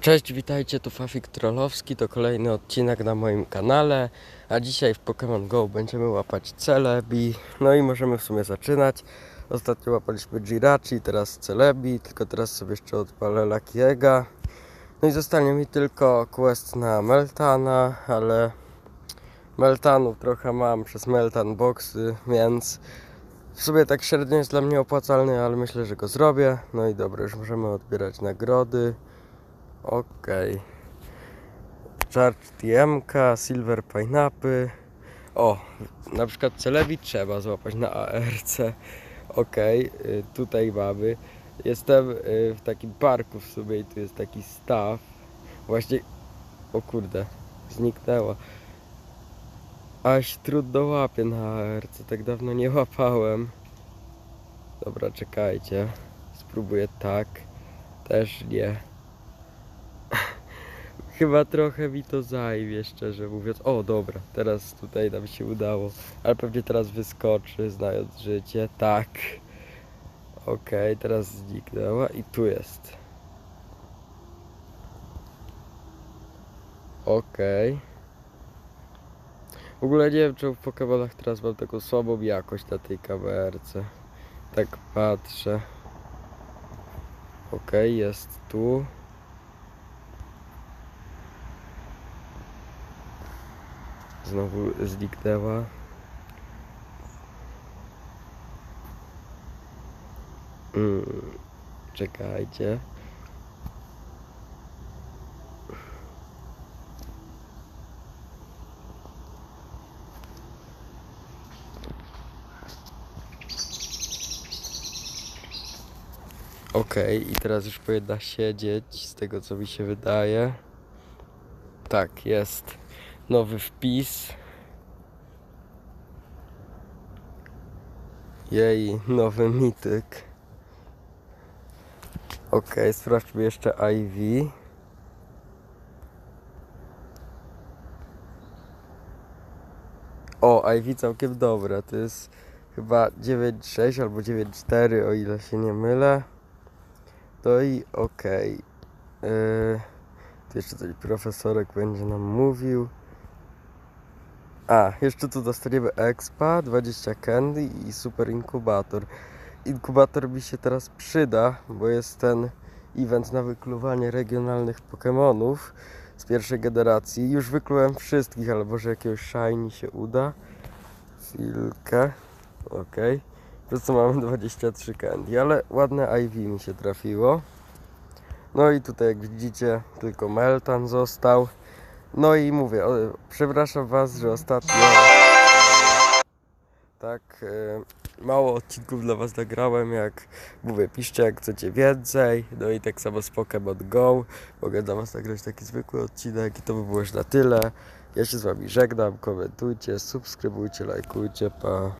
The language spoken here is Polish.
Cześć, witajcie, tu Fafik Trollowski, to kolejny odcinek na moim kanale, a dzisiaj w Pokémon GO będziemy łapać Celebi, no i możemy w sumie zaczynać. Ostatnio łapaliśmy Jirachi, teraz Celebi, tylko teraz sobie jeszcze odpalę Lucky'ego. No i zostanie mi tylko quest na Meltana, ale Meltanów trochę mam przez Meltan Boxy, więc w sumie tak średnio jest dla mnie opłacalny, ale myślę, że go zrobię. No i dobra, już możemy odbierać nagrody. Okej. Charge TMK, Silver Pineapple. O, na przykład Celebi trzeba złapać na ARC. Y, tutaj mamy. Jestem y, w takim parku w sumie i tu jest taki staw. Właśnie, o kurde, zniknęła. Aś trudno łapię na ARC, tak dawno nie łapałem. Dobra, czekajcie. Spróbuję tak. Też nie. Chyba trochę mi to zajmie, szczerze mówiąc. O, dobra, teraz tutaj nam się udało. Ale pewnie teraz wyskoczy, znając życie. Tak. Okej, teraz zniknęła i tu jest. Okej. W ogóle nie wiem, czemu w Pokemonach teraz mam taką słabą jakość na tej kamerce. Tak patrzę. Okej, jest tu. Znowu zniknęła. Mm, czekajcie. Okej, i teraz już powinna siedzieć, z tego co mi się wydaje. Tak, jest nowy wpis. Jej, nowy mityk. Ok, sprawdźmy jeszcze IV. O, IV całkiem dobre. To jest chyba 9.6 albo 9.4, o ile się nie mylę. To i okej. Yy, tu jeszcze coś profesorek będzie nam mówił. A, jeszcze tu dostaniemy expa, 20 candy i super inkubator. Inkubator mi się teraz przyda, bo jest ten event na wykluwanie regionalnych Pokémonów z pierwszej generacji. Już wyklułem wszystkich, ale może jakiegoś shiny się uda. Chwilkę. Okej. Po prostu mamy 23 candy, ale ładne IV mi się trafiło. No i tutaj jak widzicie tylko Meltan został. No i mówię, przepraszam Was, że ostatnio tak e, mało odcinków dla Was nagrałem, jak mówię, piszcie jak chcecie więcej, no i tak samo z Pokémon Go, mogę dla Was nagrać taki zwykły odcinek i to by było już na tyle. Ja się z Wami żegnam, komentujcie, subskrybujcie, lajkujcie, pa.